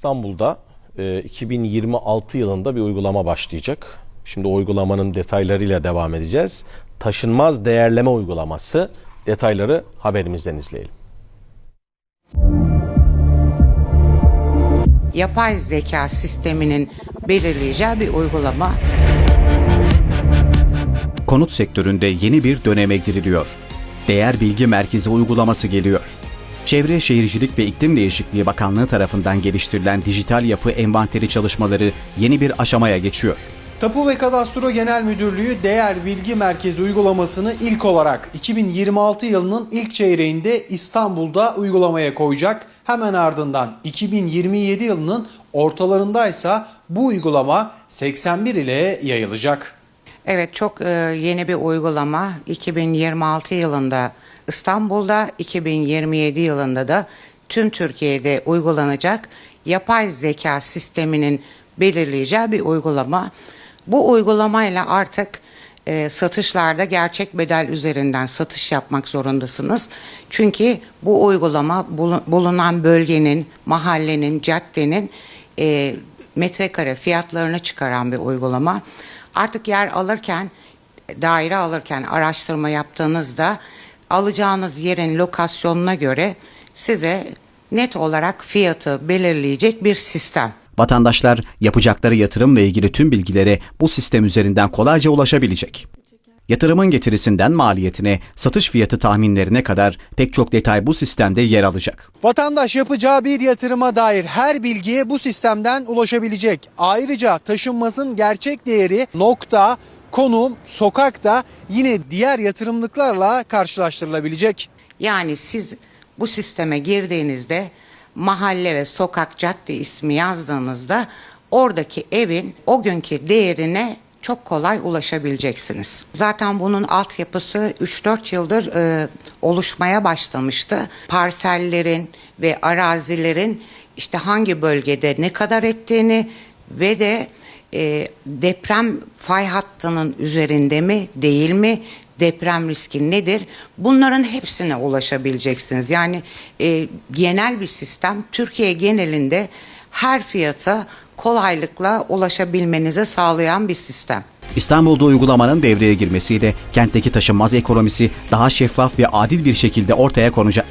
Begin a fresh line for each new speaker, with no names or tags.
İstanbul'da e, 2026 yılında bir uygulama başlayacak. Şimdi o uygulamanın detaylarıyla devam edeceğiz. Taşınmaz değerleme uygulaması detayları haberimizden izleyelim.
yapay zeka sisteminin belirleyeceği bir uygulama.
Konut sektöründe yeni bir döneme giriliyor. Değer Bilgi Merkezi uygulaması geliyor. Çevre Şehircilik ve İklim Değişikliği Bakanlığı tarafından geliştirilen dijital yapı envanteri çalışmaları yeni bir aşamaya geçiyor.
Tapu ve Kadastro Genel Müdürlüğü Değer Bilgi Merkezi uygulamasını ilk olarak 2026 yılının ilk çeyreğinde İstanbul'da uygulamaya koyacak. Hemen ardından 2027 yılının ortalarındaysa bu uygulama 81 ile yayılacak.
Evet çok e, yeni bir uygulama. 2026 yılında İstanbul'da, 2027 yılında da tüm Türkiye'de uygulanacak yapay zeka sisteminin belirleyeceği bir uygulama. Bu uygulamayla artık e, satışlarda gerçek bedel üzerinden satış yapmak zorundasınız. Çünkü bu uygulama bulu- bulunan bölgenin, mahallenin, caddenin e, metrekare fiyatlarını çıkaran bir uygulama. Artık yer alırken, daire alırken araştırma yaptığınızda alacağınız yerin lokasyonuna göre size net olarak fiyatı belirleyecek bir sistem.
Vatandaşlar yapacakları yatırımla ilgili tüm bilgilere bu sistem üzerinden kolayca ulaşabilecek. Yatırımın getirisinden maliyetine, satış fiyatı tahminlerine kadar pek çok detay bu sistemde yer alacak.
Vatandaş yapacağı bir yatırıma dair her bilgiye bu sistemden ulaşabilecek. Ayrıca taşınmazın gerçek değeri nokta, konum, sokak da yine diğer yatırımlıklarla karşılaştırılabilecek.
Yani siz bu sisteme girdiğinizde mahalle ve sokak cadde ismi yazdığınızda oradaki evin o günkü değerine çok kolay ulaşabileceksiniz. Zaten bunun altyapısı 3-4 yıldır e, oluşmaya başlamıştı. Parsellerin ve arazilerin işte hangi bölgede ne kadar ettiğini ve de e, deprem fay hattının üzerinde mi değil mi deprem riski nedir bunların hepsine ulaşabileceksiniz. Yani e, genel bir sistem Türkiye genelinde her fiyata kolaylıkla ulaşabilmenize sağlayan bir sistem.
İstanbul'da uygulamanın devreye girmesiyle kentteki taşınmaz ekonomisi daha şeffaf ve adil bir şekilde ortaya konacak.